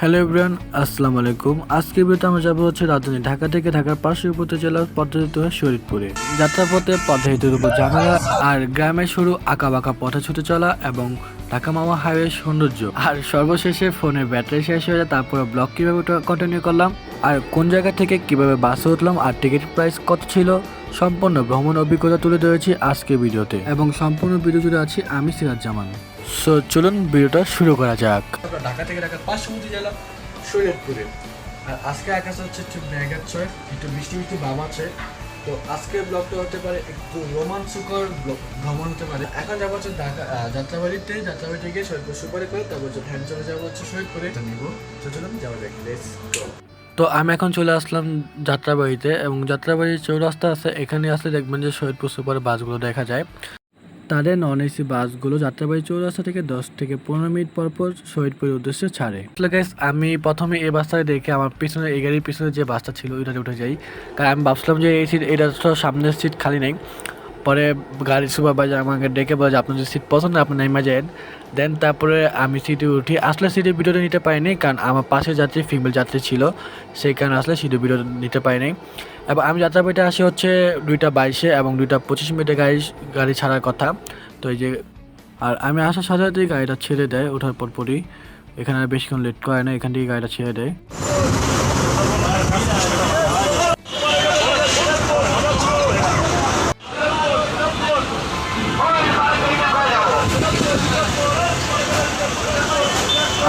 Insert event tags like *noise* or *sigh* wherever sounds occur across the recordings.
Hello everyone, আসসালামু আলাইকুম। আজকে ভিডিওতে আমরা যাব হচ্ছে রাজধানী ঢাকা থেকে ঢাকার পার্শ্ববর্তী পদ্ধতিতে হয়ে শরীরপুরে। যাত্রাপথে পদ্ধতির উপর ঝামেলা আর শুরু আঁকা বাঁকা পথে ছুটে চলা এবং ঢাকা মামা হাইওয়ে সৌন্দর্য। আর সর্বশেষে ফোনের ব্যাটারি শেষ হয়ে যায়, তারপরে ব্লগ কীভাবে কন্টিনিউ করলাম, আর কোন জায়গা থেকে কীভাবে বাসে উঠলাম, আর টিকিট প্রাইস কত ছিল, সম্পূর্ণ ভ্রমণ অভিজ্ঞতা তুলে ধরেছি আজকে ভিডিওতে। এবং সম্পূর্ণ ভিডিও জুড়ে আছি আমি সিরাজ জামান সো চলুন ভিডিওটা শুরু করা যাক। ঢাকা থেকে ঢাকার পার্শ্ববর্তী জেলা শরীয়তপুরে আর আজকে আকাশ হচ্ছে একটু মেঘার ছয় একটু বৃষ্টি বৃষ্টি ভাব আছে। তো আজকের ব্লগটা হতে পারে একটু রোমাঞ্চকর ব্লগ ভ্রমণ হতে পারে। এখন যাব হচ্ছে ঢাকা আহ, যাত্রাবাড়িতে। গিয়ে থেকে শরীরপুর সুপারে করে তারপর হচ্ছে ভ্যান চলে যাব হচ্ছে শরীরপুরে এটা নিব। তো চলুন যাওয়া যাক লেটস তো আমি এখন চলে আসলাম যাত্রাবাড়িতে এবং যাত্রাবাড়ির চৌরাস্তা আছে। এখানে আসলে দেখবেন যে শহীদপুর সুপারে বাসগুলো দেখা যায়। তাদের নন এসি বাসগুলো যাত্রাবাড়ি চৌরাস্তা থেকে দশ থেকে পনেরো মিনিট পর পর শহীদপুরের উদ্দেশ্যে ছাড়ে। guys, আমি প্রথমে এই বাসটা দেখে আমার পিছনে এই গাড়ির পিছনে যে বাসটা ছিল ওইটাতে উঠে যাই। কারণ আমি ভাবছিলাম যে এই সিট এটা তো সামনের সিট খালি নেই। পরে গাড়ির সুপারভাইজার আমাকে ডেকে বলে যে, আপনার যদি সিট পছন্দ আপনি নেমে যান। দেন তারপরে আমি সিটে উঠি। আসলে সিটের ভিডিওটা নিতে পারিনি, কারণ আমার পাশে যাত্রী ফিমেল যাত্রী ছিল। সেই কারণে আসলে সিটের ভিডিও নিতে পারিনি। এবং আমি যাত্রাবাড়িতে আসি হচ্ছে দুইটা বাইশে এবং দুইটা পঁচিশ মিনিটে গাড়ি গাড়ি ছাড়ার কথা। তো এই যে, আর আমি আসার সাথে সাথেই গাড়িটা ছেড়ে দেয়, ওঠার পর পরই এখানে আর বেশিক্ষণ লেট করে না, এখান থেকে গাড়িটা ছেড়ে দেয়।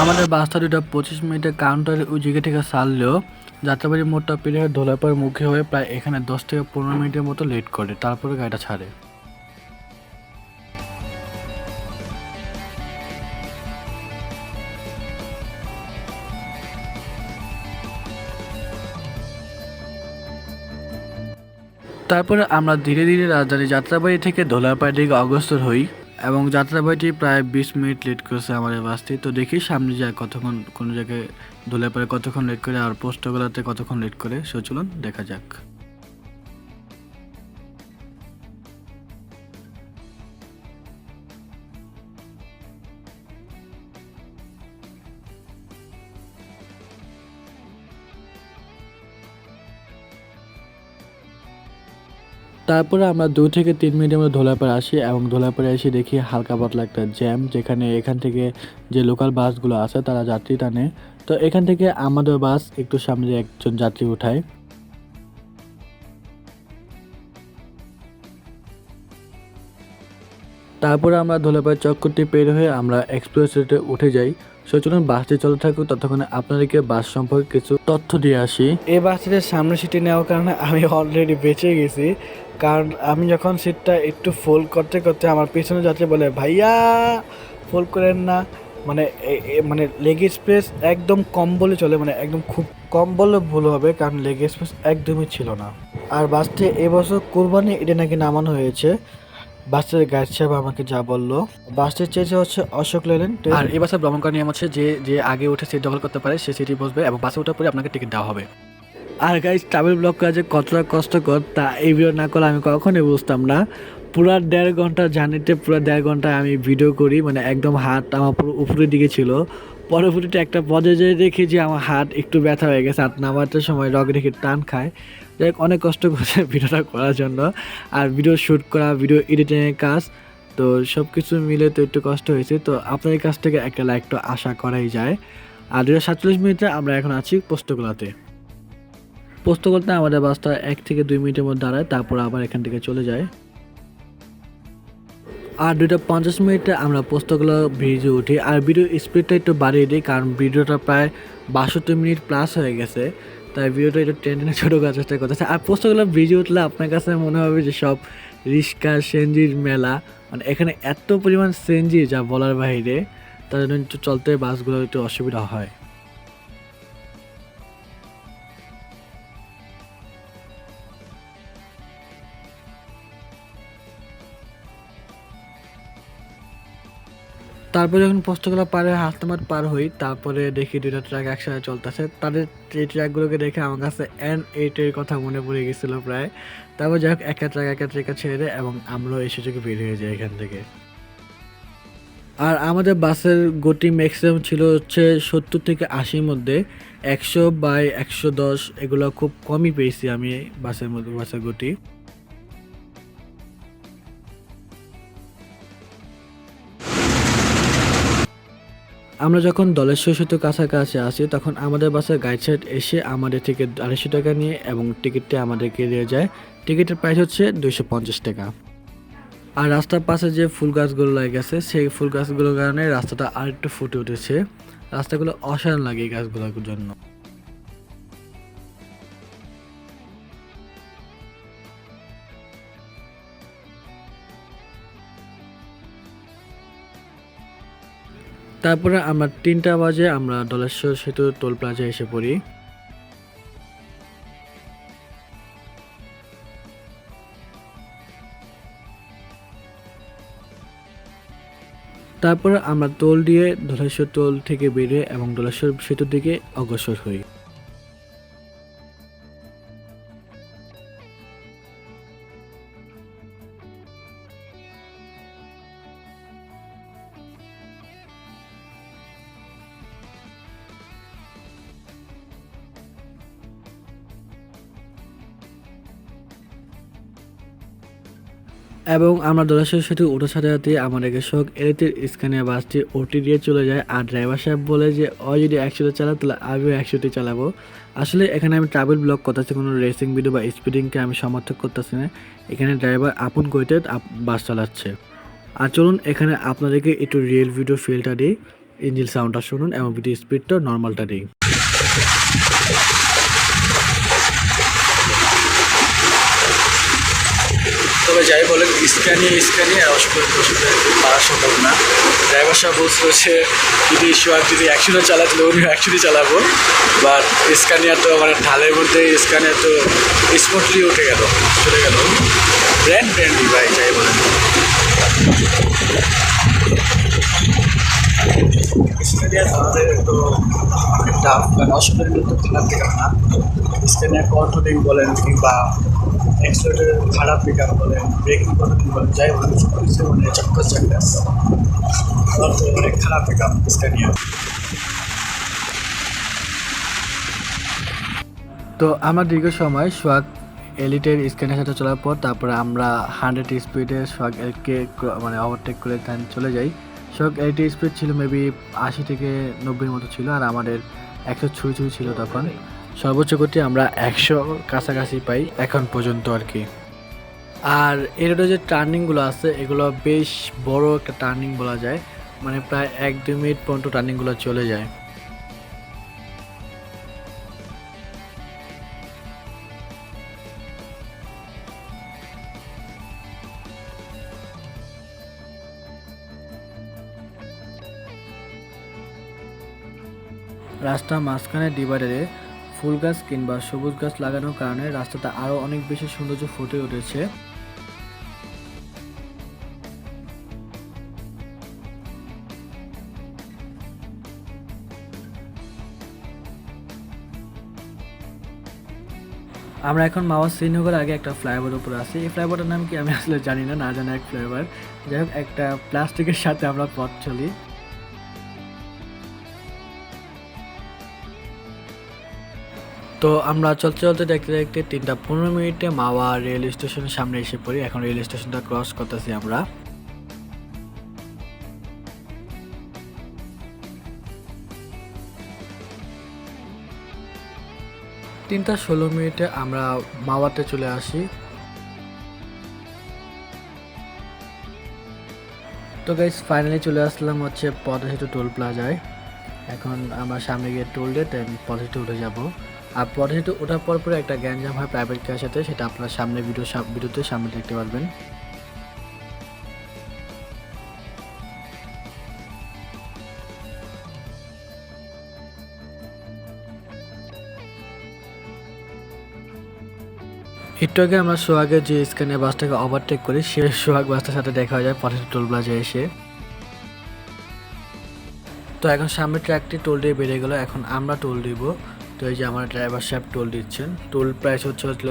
আমাদের বাসটা দুটা পঁচিশ মিনিটের কাউন্টারে ওই জায়গা থেকে সারলেও যাত্রাবাড়ির মোড়টা পেরিয়ে ধোলাপার মুখে হয়ে প্রায় এখানে দশ থেকে পনেরো মিনিটের মতো লেট করে, তারপরে গাড়িটা ছাড়ে। তারপরে আমরা ধীরে ধীরে রাজধানী যাত্রাবাড়ি থেকে ধোলাপাড়ির দিকে অগ্রসর হই। এবং যাত্রা বইটি প্রায় বিশ মিনিট লেট করেছে আমাদের বাসটি। তো দেখি সামনে যায় কতক্ষণ, কোনো জায়গায় ধুলে পরে কতক্ষণ লেট করে আর পোস্টগুলোতে কতক্ষণ লেট করে। সে চলুন দেখা যাক। তারপরে আমরা দু থেকে তিন মিনিটের মধ্যে ধোলাপাড়ে আসি এবং ধোলাপাড়ে এসে দেখি হালকা পাতলা একটা জ্যাম যেখানে এখান থেকে যে লোকাল বাসগুলো আছে তারা যাত্রী টানে। তো এখান থেকে আমাদের বাস একটু সামনে একজন যাত্রী উঠায়। তারপরে আমরা ধোলাপাড়ি চক্করটি পের হয়ে আমরা এক্সপ্রেস রেটে উঠে যাই। সো বাসটি চলে থাকুক, ততক্ষণে আপনাদেরকে বাস সম্পর্কে কিছু তথ্য দিয়ে আসি। এই বাসটির সামনে সিটি নেওয়ার কারণে আমি অলরেডি বেঁচে গেছি। কারণ আমি যখন সিটটা একটু ফোল্ড করতে করতে আমার পিছনে যাচ্ছে বলে, ভাইয়া ফোল্ড করেন না। মানে মানে লেগ স্পেস একদম কম বলে চলে মানে একদম খুব কম বললে ভুল হবে, কারণ লেগ স্পেস একদমই ছিল না। আর বাসটি এবছর কোরবানি এটা নাকি নামানো হয়েছে। বাসের গাইড সাহেব আমাকে যা বলল। বাসটির চেয়েছে হচ্ছে অশোক লেলেন আর এই বাসে ভ্রমণ নিয়ম হচ্ছে যে যে আগে উঠে সিট দখল করতে পারে, সে সিটি বসবে এবং বাসে ওঠার পরে আপনাকে টিকিট দেওয়া হবে। আর গাইজ ট্রাভেল ব্লগ করা যে কতটা কষ্টকর, তা এই ভিডিও না করলে আমি কখনোই বুঝতাম না। পুরো দেড় ঘণ্টা জার্নিতে পুরো দেড় ঘণ্টা আমি ভিডিও করি মানে একদম হাত আমার পুরো উপরের দিকে ছিল। পরবর্তীতে একটা পদে যেয়ে দেখি যে আমার হাত একটু ব্যথা হয়ে গেছে, হাত নামাতে সময় রগ রেখে টান খায়। যাই অনেক কষ্ট করছে *laughs* ভিডিওটা করার জন্য। আর ভিডিও শ্যুট করা ভিডিও এডিটিংয়ের কাজ, তো সব কিছু মিলে তো একটু কষ্ট হয়েছে। তো আপনাদের কাছ থেকে একটা লাইক তো আশা করাই যায়। আর সাতচল্লিশ মিনিটে আমরা এখন আছি পোস্তগোলাতে পোস্তগোলাতে আমাদের বাসটা এক থেকে দুই মিনিটের মধ্যে দাঁড়ায়, তারপর আবার এখান থেকে চলে যায়। আর দুইটা পঞ্চাশ মিনিটে আমরা পোস্তগুলো ব্রিজে উঠি। আর ভিডিও স্পিডটা একটু বাড়িয়ে দিই, কারণ ভিডিওটা প্রায় বাষট্টি মিনিট প্লাস হয়ে গেছে। তাই ভিডিওটা একটু টেনে টেনে ছোটো করার চেষ্টা করতেছে। আর পোস্তগুলো ভিজে উঠলে আপনার কাছে মনে হবে যে সব রিক্সা সেনজির মেলা। মানে এখানে এত পরিমাণ সেনজি যা বলার বাইরে, তার জন্য চলতে বাসগুলো একটু অসুবিধা হয়। তারপর যখন পোস্তগুলো পার হাসনামাদ পার হই, তারপরে দেখি দুইটা ট্র্যাক একসাথে চলতেছে। তাদের এই ট্র্যাকগুলোকে দেখে আমার কাছে এন এইটের কথা মনে পড়ে গেছিল প্রায়। তারপর যাই হোক একা ট্রাক একা ট্রাকা ছেড়ে এবং আমরাও এসে সুযোগে বের হয়ে যাই এখান থেকে। আর আমাদের বাসের গতি ম্যাক্সিমাম ছিল হচ্ছে সত্তর থেকে আশির মধ্যে। একশো বাই একশো দশ, এগুলো খুব কমই পেয়েছি আমি বাসের মধ্যে, বাসের গতি। আমরা যখন দলেশ্বর সেতু কাছাকাছি আসি তখন আমাদের বাসের গাইড সাইড এসে আমাদের থেকে আড়াইশো টাকা নিয়ে এবং টিকিটটি আমাদেরকে দিয়ে যায়। টিকিটের প্রাইস হচ্ছে দুইশো পঞ্চাশ টাকা। আর রাস্তার পাশে যে ফুল গাছগুলো লাগে গেছে, সেই ফুল গাছগুলোর কারণে রাস্তাটা আরেকটু ফুটে উঠেছে। রাস্তাগুলো অসাধারণ লাগে এই গাছগুলোর জন্য। তারপরে আমরা তিনটা বাজে, আমরা দলেশ্বর সেতু টোল প্লাজা এসে পড়ি। তারপর আমরা টোল দিয়ে ধলেশ্বর টোল থেকে বেরিয়ে এবং ধলেশ্বর সেতুর দিকে অগ্রসর হই। এবং আমরা দলাশের সাথে ওঠার সাথে সাথে আমাদেরকে শখ এলিতের স্ক্যানের বাসটি ওটি দিয়ে চলে যায় আর ড্রাইভার সাহেব বলে যে ও যদি একশোতে চালায় তাহলে আমিও একশোতে চালাবো। আসলে এখানে আমি ট্রাভেল ব্লগ করতেছি, কোনো রেসিং ভিডিও বা স্পিডিংকে আমি সমর্থক করতেছি না। এখানে ড্রাইভার আপন গতিতে বাস চালাচ্ছে। আর চলুন এখানে আপনাদেরকে একটু রিয়েল ভিডিও ফিলটা দিই ইঞ্জিন সাউন্ডটা শুনুন এবং ভিডিও স্পিডটা নর্মালটা দিই। বলেন স্ক্যানিয়ে স্ক্যানিয়ে অসুবিধা অসুবিধা পারা সম্ভব না। ড্রাইভার সাহেব বলছিল যে, যদি সোয়াক যদি একশোটা চালা তাহলে উনি একশোটি চালাবো। বাট স্ক্যানিয়ার তো মানে ঢালের মধ্যে স্ক্যানিয়ার তো স্মুথলি উঠে গেল, চলে গেল। ব্র্যান্ড ব্র্যান্ডই ভাই, যাই বলেন। স্ক্যানিয়ার আমাদের তো টাফ কারণ অসুবিধা তো খেলার থেকে না। স্ক্যানিয়ার কন্ট্রোলিং বলেন, কিংবা বলেন ব্রেকিং বলেন যাই বলেন সব কিছু মানে চক্কর অনেক খারাপ তো আমরা দীর্ঘ সময় সোয়াগ এলিটের স্ক্যানের সাথে চলার পর, তারপরে আমরা হান্ড্রেড স্পিডে সোয়াগ এলকে মানে ওভারটেক করে চলে যাই। সোয়াগ এলিটের স্পিড ছিল মেবি আশি থেকে নব্বইয়ের মতো ছিল, আর আমাদের একশো ছুঁই ছুঁই ছিল তখন। সর্বোচ্চ গতি আমরা একশো কাছাকাছি পাই এখন পর্যন্ত আর কি। আর এর যে টার্নিংগুলো আছে, এগুলো বেশ বড় একটা টার্নিং বলা যায়। মানে প্রায় এক দুই মিনিট পর্যন্ত টার্নিংগুলো চলে যায়। রাস্তার মাঝখানে ডিভাইডারে ফুল গাছ কিংবা সবুজ গাছ লাগানোর কারণে রাস্তাটা আরও অনেক বেশি সৌন্দর্য ফুটে উঠেছে। আমরা এখন মাওয়া শ্রীনগর আগে একটা ফ্লাইওভার উপরে আছি। এই ফ্লাইওভারটার নাম কি আমি আসলে জানি না না জানা এক ফ্লাইওভার। যাই হোক, একটা প্লাস্টিকের সাথে আমরা পথ চলি। তো আমরা চলতে চলতে দেখতে দেখতে তিনটা পনেরো মিনিটে মাওয়া রেল স্টেশনের সামনে এসে পড়ি। এখন রেল স্টেশনটা ক্রস করতেছি আমরা। তিনটা ষোলো মিনিটে আমরা মাওয়াতে চলে আসি। তো গাইস ফাইনালি চলে আসলাম হচ্ছে পদসেতু টোল প্লাজায় এখন আমরা সামনে গিয়ে টোল দিয়ে দেন পদসেতু উঠে যাব। আর পদসেতু ওঠার পর পরে একটা গ্যাঞ্জাম হয় প্রাইভেট কারের সাথে, সেটা আপনার সামনে ভিডিও ভিডিওতে সামনে দেখতে পারবেন। একটু আগে আমরা সোহাগে যে স্ক্যানে বাসটাকে ওভারটেক করি, সে সোহাগ বাসটার সাথে দেখা হয়ে যায় পথে টোল প্লাজায় এসে। তো এখন সামনে ট্র্যাকটি টোল দিয়ে বেরিয়ে গেলো, এখন আমরা টোল দিব। তো এই যে আমার ড্রাইভার সাহেব টোল দিচ্ছেন। টোল প্রাইস হচ্ছে হচ্ছিল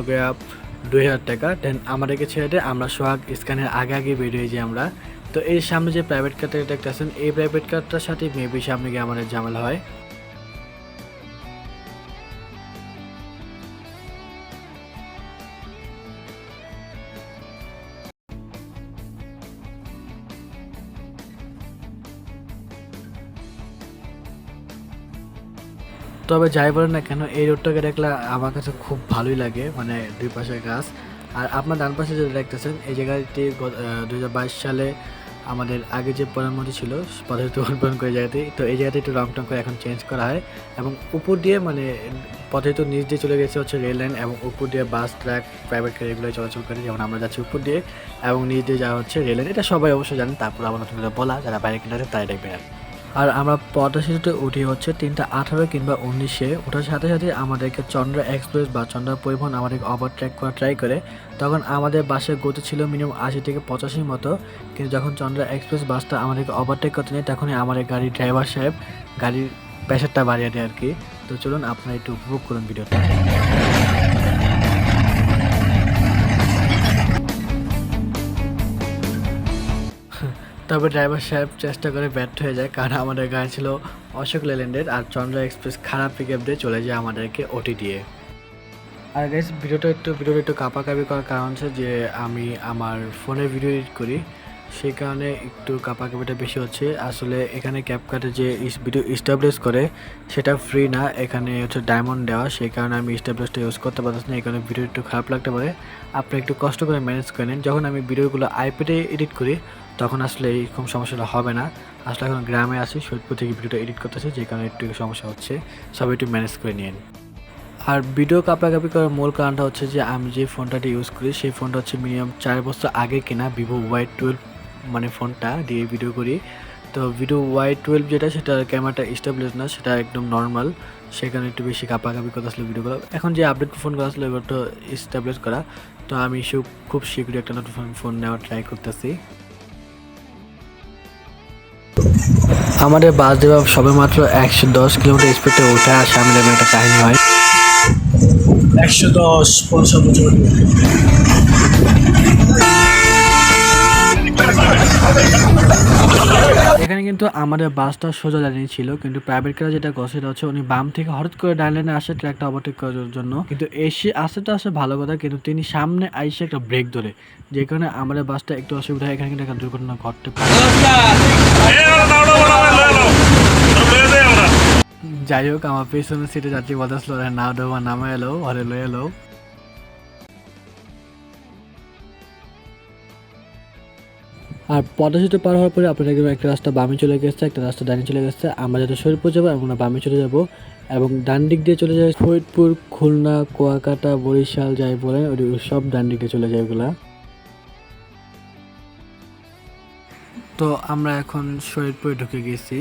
দুই হাজার টাকা। দেন আমাদেরকে ছেড়ে আমরা সোহাগ স্ক্যানের আগে আগে বেরিয়ে যাই আমরা। তো এই সামনে যে প্রাইভেট কারটা দেখতেছেন, এই প্রাইভেট কারটার সাথে মেবি সামনে গিয়ে আমাদের ঝামেলা হয়। তবে যাই বলেন না কেন, এই রোডটাকে দেখলে আমার কাছে খুব ভালোই লাগে মানে দুই পাশে গাছ। আর আপনার ডান পাশে যেটা দেখতেছেন, এই জায়গাটি দু হাজার বাইশ সালে আমাদের আগে যে প্রধানমন্ত্রী ছিল পদ্ধতি উদ্বোধন করে জায়গাতে তো এই জায়গাতে একটু রং টং করে এখন চেঞ্জ করা হয় এবং উপর দিয়ে মানে তো নিচ দিয়ে চলে গেছে হচ্ছে রেল লাইন এবং উপর দিয়ে বাস ট্রাক প্রাইভেট গাড়ি এগুলো চলাচল করে, যেমন আমরা যাচ্ছি উপর দিয়ে এবং নিচ দিয়ে যাওয়া হচ্ছে রেল লাইন এটা সবাই অবশ্যই জানেন, তারপর আমার নতুন বলা, যারা বাইরে কিনে তাই দেখবেন। আর আমরা পদ্মা সেতুতে উঠি হচ্ছে তিনটা আঠারো কিংবা উনিশে। ওঠার সাথে সাথে আমাদেরকে চন্দ্র এক্সপ্রেস বা চন্দ্র পরিবহন আমাদেরকে ওভারট্র্যাক করা ট্রাই করে। তখন আমাদের বাসের গতি ছিল মিনিমাম আশি থেকে পঁচাশির মতো। কিন্তু যখন চন্দ্র এক্সপ্রেস বাসটা আমাদেরকে ওভারটেক করতে নেই তখনই আমাদের গাড়ির ড্রাইভার সাহেব গাড়ির প্রেশারটা বাড়িয়ে দেয় আর কি। তো চলুন আপনারা একটু উপভোগ করুন ভিডিওটা। তবে ড্রাইভার সাহেব চেষ্টা করে ব্যর্থ হয়ে যায়, কারণ আমাদের গাড়ি ছিল অশোক লেল্যান্ডের আর চন্দ্র এক্সপ্রেস খারাপ পিক আপ দিয়ে চলে যায় আমাদেরকে ওটি দিয়ে আর গাইস ভিডিওটা একটু ভিডিওটা একটু কাপাকাপি করার কারণ হচ্ছে যে আমি আমার ফোনে ভিডিও এডিট করি সেই কারণে একটু কাপাকাপিটা বেশি হচ্ছে। আসলে এখানে ক্যাপকাটে যে ভিডিও স্টাবলিশ করে, সেটা ফ্রি না। এখানে হচ্ছে ডায়মন্ড দেওয়া। সেই কারণে আমি স্টাবলিশটা ইউজ করতে পারতেছি না। কারণে ভিডিও একটু খারাপ লাগতে পারে। আপনি একটু কষ্ট করে ম্যানেজ করে নিন। যখন আমি ভিডিওগুলো আইপ্যাডে এডিট করি, তখন আসলে এইরকম সমস্যাটা হবে না। আসলে এখন গ্রামে আসি সৈয়দপুর থেকে ভিডিওটা এডিট করতেছি। যে কারণে একটু সমস্যা হচ্ছে। সবাই একটু ম্যানেজ করে নিন আর ভিডিও কাপাকাপি করার মূল কারণটা হচ্ছে যে, আমি যে ফোনটাটি ইউজ করি, সেই ফোনটা হচ্ছে মিনিমাম চার বছর আগে কেনা ভিভো ওয়াই টুয়েলভ মানে ফোনটা দিয়ে ভিডিও করি। তো ভিডিও ওয়াই টুয়েলভ যেটা, সেটা ক্যামেরাটা স্টেবলেস না, সেটা একদম নর্মাল সেখানে একটু বেশি কাপাকাপি করতে আসলে ভিডিওগুলো এখন যে আপডেট ফোনগুলো আসলে, এগুলো তো স্টেবলেস করা। তো আমি খুব শীঘ্রই একটা নতুন ফোন ফোন নেওয়ার ট্রাই করতেছি। আমাদের বাস দেওয়া সবে মাত্র একশো দশ কিলোমিটার স্পিডে ওঠে আর সামনে একটা কাহিনী হয়। একশো দশ পঞ্চান্ন এখানে কিন্তু আমাদের বাসটা সোজা দাঁড়িয়ে ছিল, কিন্তু প্রাইভেট কার যেটা করছে হচ্ছে উনি বাম থেকে হঠাৎ করে ডান লাইনে আসে ট্র্যাকটা ওভারটেক করার জন্য। কিন্তু এসে আসে তো আসে ভালো কথা, কিন্তু তিনি সামনে আইসে একটা ব্রেক ধরে, যে কারণে আমাদের বাসটা একটু অসুবিধা এখানে কিন্তু একটা দুর্ঘটনা ঘটতে যাই হোক, আমার পেছনের সিটে যাত্রী বলতেছিল না দেওয়া নামা এলো, ঘরে লয়ে এলো। আর পদ্মা সেতু পার হওয়ার পরে আপনারা দেখবেন একটা রাস্তা বামে চলে গেছে, একটা রাস্তা ডানে চলে গেছে। আমরা যাতে শরীরপুর যাব, আমরা বামে চলে যাব এবং ডান দিক দিয়ে চলে যায় ফরিদপুর, খুলনা, কুয়াকাটা, বরিশাল, যাই বলেন, ওই সব ডান দিক দিয়ে চলে যায় ওগুলা তো আমরা এখন শরীরপুরে ঢুকে গেছি।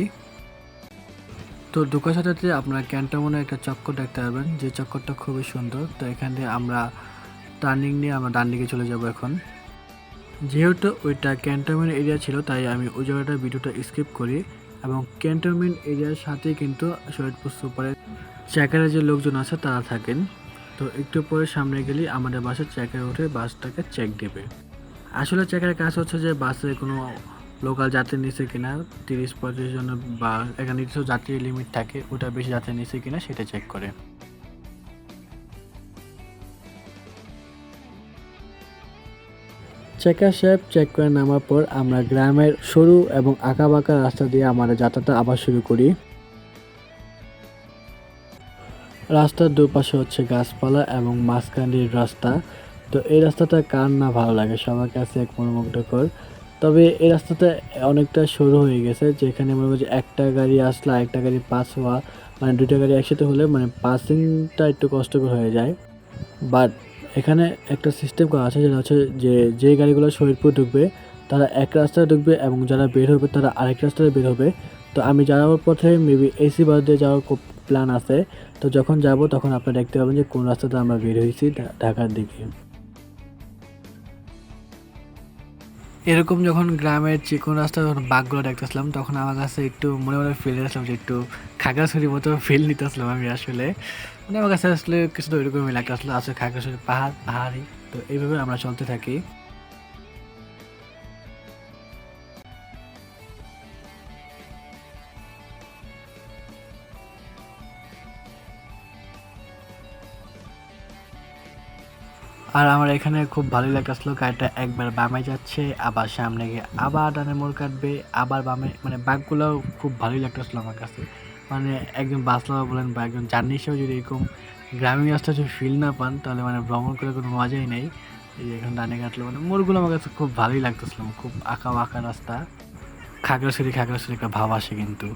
তো ঢুকার সাথে সাথে আপনারা ক্যান্টামনে একটা চক্কর দেখতে পারবেন, যে চক্করটা খুবই সুন্দর। তো এখান দিয়ে আমরা টার্নিং নিয়ে আমরা ডান দিকে চলে যাব এখন। যেহেতু ওইটা ক্যান্টনমেন্ট এরিয়া ছিল, তাই আমি ওই জায়গাটা ভিডিওটা স্কিপ করি এবং ক্যান্টনমেন্ট এরিয়ার সাথেই কিন্তু শহীদপুর সুপারের চেকারের যে লোকজন আছে, তারা থাকেন। তো একটু পরে সামনে গেলে আমাদের বাসের চেকারে উঠে বাসটাকে চেক দেবে। আসলে চেকারের কাজ হচ্ছে যে বাসে কোনো লোকাল যাত্রী নিচে কিনা, তিরিশ পঁয়ত্রিশ জন বা এখানে নির্দিষ্ট যাত্রী লিমিট থাকে, ওটা বেশি যাত্রী নিচে কিনা সেটা চেক করে। চেকার সাহেব চেক করে নামার পর আমরা গ্রামের সরু এবং আঁকাবাঁকা রাস্তা দিয়ে আমাদের যাত্রাটা আবার শুরু করি। রাস্তার দুপাশে হচ্ছে গাছপালা এবং মাঝখানের রাস্তা। তো এই রাস্তাটা কার না ভালো লাগে? সবার কাছে এক মনোমুগ্ধকর। তবে এই রাস্তাটা অনেকটা সরু হয়ে গেছে, যেখানে মনে করছে একটা গাড়ি আসলে একটা গাড়ি পাস হওয়া মানে দুইটা গাড়ি একসাথে হলে মানে পাসিংটা একটু কষ্টকর হয়ে যায়। বাট এখানে একটা সিস্টেম করা আছে যেটা হচ্ছে যে যে গাড়িগুলো শরীরপুর ঢুকবে, তারা এক রাস্তায় ঢুকবে এবং যারা বের হবে তারা আরেক রাস্তায় বের হবে। তো আমি যাওয়ার পথে মেবি এসি বাস দিয়ে যাওয়ার প্ল্যান আছে। তো যখন যাব তখন আপনারা দেখতে পাবেন যে কোন রাস্তাতে আমরা বের হয়েছি ঢাকার দিকে। এরকম যখন গ্রামের চিকন রাস্তা যখন বাঘগুলো দেখতেছিলাম, তখন আমার কাছে একটু মনে মনে ফিল আসলাম যে একটু খাগড়াছড়ির মতো ফিল নিতেছিলাম আমি আসলে। মানে আমার কাছে আসলে কিছুটা ওইরকমই লাগতে আসলে আসলে খাগড়াছড়ি পাহাড় পাহাড়ি। তো এইভাবে আমরা চলতে থাকি। আর আমার এখানে খুব ভালোই লাগতেছিল গাড়িটা একবার বামে যাচ্ছে, আবার সামনে গিয়ে আবার ডানে মোড় কাটবে, আবার বামে মানে বাঘগুলো খুব ভালোই লাগতেছিল আমার কাছে। মানে একজন বাস বলেন বা একজন জার্নি হিসেবে যদি এরকম গ্রামীণ রাস্তা যদি ফিল না পান, তাহলে মানে ভ্রমণ করে কোনো মজাই নেই। এই এখন ডানে কাটলো মানে মোড়গুলো আমার কাছে খুব ভালোই লাগতেছিল, খুব আঁকা বাঁকা রাস্তা। খাগড়াছড়ি খাগড়াছড়ি একটা ভাব আসে কিন্তু।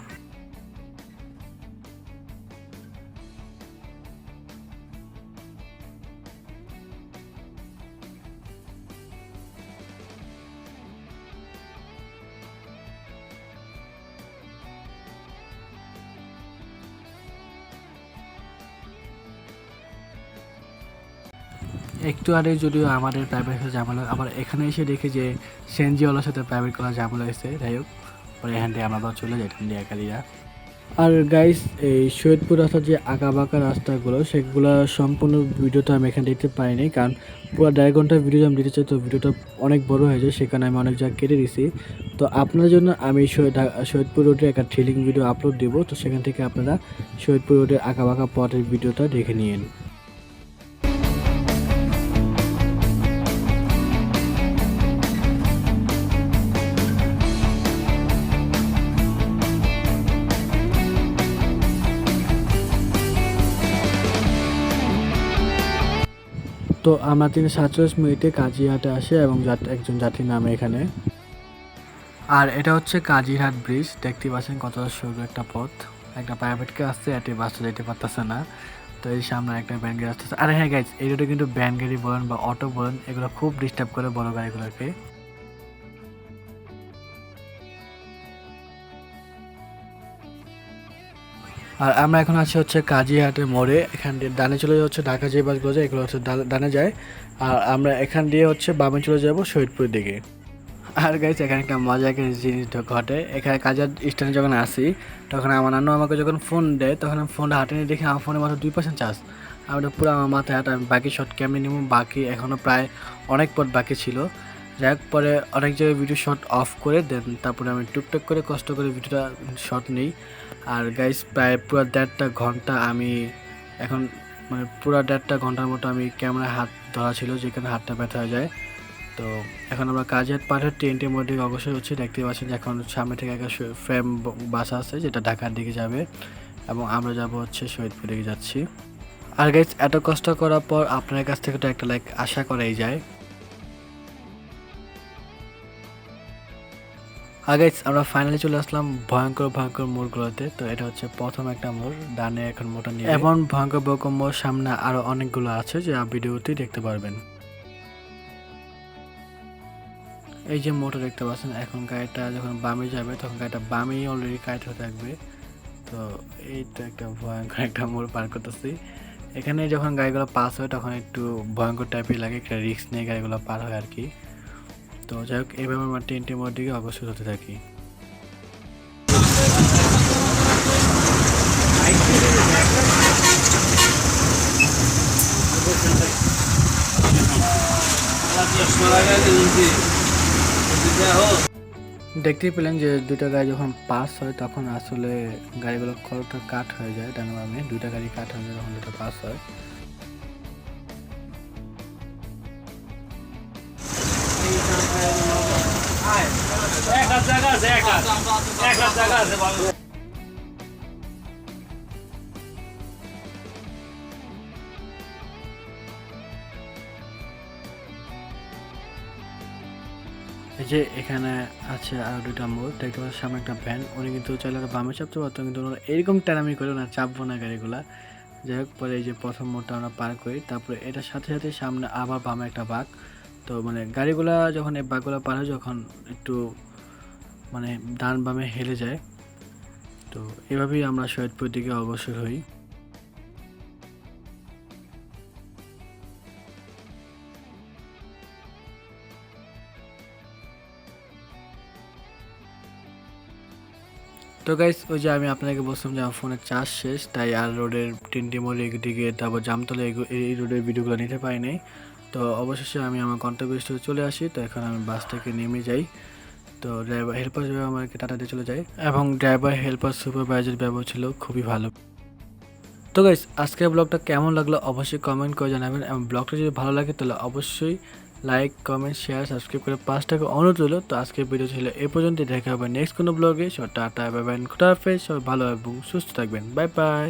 একটু আগে যদিও আমাদের প্রাইভেট সাথে ঝামেলা আবার এখানে এসে দেখি যে সেনজিওয়ালার সাথে প্রাইভেট করার ঝামেলা হয়েছে, যাই হোক। পরে এখান থেকে আমরা চলে দিয়ে একালিরা আর গাইস এই সৈয়দপুর রাস্তার যে আঁকা বাঁকা রাস্তাগুলো, সেগুলো সম্পূর্ণ ভিডিওটা আমি এখানে দেখতে পাইনি, কারণ পুরো দেড় ঘণ্টার ভিডিও আমি দিতে চাই, তো ভিডিওটা অনেক বড় হয়ে যায়, সেখানে আমি অনেক জায়গা কেটে দিছি। তো আপনার জন্য আমি সৈয়দ- সৈয়দপুর রোডে একটা থ্রিলিং ভিডিও আপলোড দেবো, তো সেখান থেকে আপনারা সৈয়দপুর রোডের আঁকা বাঁকা পথের ভিডিওটা দেখে নিন তো আমরা তিনি সাতচল্লিশ মিনিটে কাজিরহাটে আসে এবং একজন যাত্রী নামে এখানে। আর এটা হচ্ছে কাজিরহাট ব্রিজ, দেখতে পাচ্ছেন কতটা সরু একটা পথ। একটা প্রাইভেট প্রাইভেটকে আসছে একটি বাসটা যেতে পারতেছে না। তো এই সামনে একটা ব্যান গাড়ি আসতেছে আর হ্যাঁ গাইজ এই রোডে কিন্তু ব্যান গাড়ি বলেন বা অটো বলেন, এগুলো খুব ডিস্টার্ব করে বড় গাড়িগুলোকে। আর আমরা এখন আছি হচ্ছে কাজিহাটের মোড়ে। এখান দিয়ে ডানে চলে যাচ্ছে ঢাকা যে বাসগুলো যায় এগুলো হচ্ছে ডানে যায়। আর আমরা এখান দিয়ে হচ্ছে বামে চলে যাব শহীদপুরের দিকে। আর গাইছে এখানে একটা মজা একটা জিনিস ঘটে। এখানে কাজার স্ট্যান্ডে যখন আসি, তখন আমার নানু আমাকে যখন ফোন দেয়, তখন আমি ফোনটা হাতে নিয়ে দেখি, আমার ফোনে মাত্র দুই পার্সেন্ট চার্জ আমি পুরো আমার মাথায় হাতে, আমি বাকি শট কেমনি নিব? বাকি এখনও প্রায় অনেক পথ বাকি ছিল। যাই পরে অনেক জায়গায় ভিডিও শট অফ করে দেন তারপরে আমি টুকটাক করে কষ্ট করে ভিডিওটা শট নিই। আর গাইস প্রায় পুরো দেড়টা ঘণ্টা আমি এখন মানে পুরো দেড়টা ঘণ্টার মতো আমি ক্যামেরায় হাত ধরা ছিল, যেখানে হাতটা ব্যথা হয়ে যায়। তো এখন আমরা কাজের পাঠের ট্রেনটির মধ্যে অবশ্যই হচ্ছে দেখতে পাচ্ছেন যে এখন সামনে থেকে একটা ফ্রেম বাস আছে, যেটা ঢাকার দিকে যাবে। এবং আমরা যাব হচ্ছে শহীদপুর দিকে যাচ্ছি। আর গাইস এত কষ্ট করার পর আপনার কাছ থেকে তো একটা লাইক আশা করাই যায়। আগে আমরা ফাইনালি চলে আসলাম ভয়ঙ্কর ভয়ঙ্কর মোড়গুলোতে। তো এটা হচ্ছে প্রথম একটা মোড়, ডানে এখন মোড়টা নিয়ে। এমন ভয়ঙ্কর ভয়ঙ্কর মোড় সামনে আরও অনেকগুলো আছে যে ভিডিওতে দেখতে পারবেন। এই যে মোটর দেখতে পাচ্ছেন, এখন গাড়িটা যখন বামে যাবে, তখন গাড়িটা বামেই অলরেডি হয়ে থাকবে। তো এই তো একটা ভয়ঙ্কর একটা মোড় পার করতেছি। এখানে যখন গাড়িগুলো পাস হয়, তখন একটু ভয়ঙ্কর টাইপের লাগে, একটা রিস্ক নিয়ে গাড়িগুলো পার হয় আর কি। তো যাই হোক এইভাবে আমার টেন্টের দিকে অগ্রসর হতে থাকি। দেখতেই পেলেন যে দুটো গাড়ি যখন পাস হয়, তখন আসলে গাড়িগুলো কতটা কাট হয়ে যায় ডানে বামে দুইটা গাড়ি কাট হয়ে যায় যখন দুটো পাস হয়। এই যে এখানে আছে আর দুইটা মোড়, দেখতে পাচ্ছি সামনে একটা ভ্যান উনি কিন্তু চাইলে বামে চাপতে পারতো কিন্তু ওনারা এরকম টানামি করে না, চাপবো না গাড়িগুলা। যাই হোক, পরে এই যে প্রথম মোড়টা আমরা পার করি, তারপরে এটার সাথে সাথে সামনে আবার বামে একটা বাঘ তো মানে গাড়িগুলা যখন এই বাঘগুলো পার হয়, যখন একটু মানে ডান বামে হেলে যায়, তো এভাবেই আমরা শহীদপুর দিকে অগ্রসর হই। তো গাইস ওই যে আমি আপনাকে বলছিলাম যে আমার ফোনের চার্জ শেষ, তাই আর রোডের তিনটি মোড় দিকে, তারপর জামতলা এই রোডের ভিডিওগুলো নিতে পারি নাই। তো অবশেষে আমি আমার গন্তব্যস্থলে চলে আসি, তো এখন আমি বাস থেকে নেমে যাই। তো ড্রাইভার হেল্পার আমাকে টাটা দিয়ে চলে যায়। এবং ড্রাইভার হেল্পার সুপারভাইজার ব্যবহার ছিল খুবই ভালো। তো গাইস আজকের ব্লগটা কেমন লাগল অবশ্যই কমেন্ট করে জানাবেন। এবং ব্লগটা যদি ভালো লাগে, তাহলে অবশ্যই লাইক কমেন্ট শেয়ার সাবস্ক্রাইব করে পাঁচ টাকা অনুরোধ হলো তো আজকের ভিডিও ছিল এ পর্যন্ত দেখা হবে নেক্সট কোনো ব্লগে সব টাটা বাই বাই খুদা হাফেজ। সব ভালো এবং সুস্থ থাকবেন। Bye bye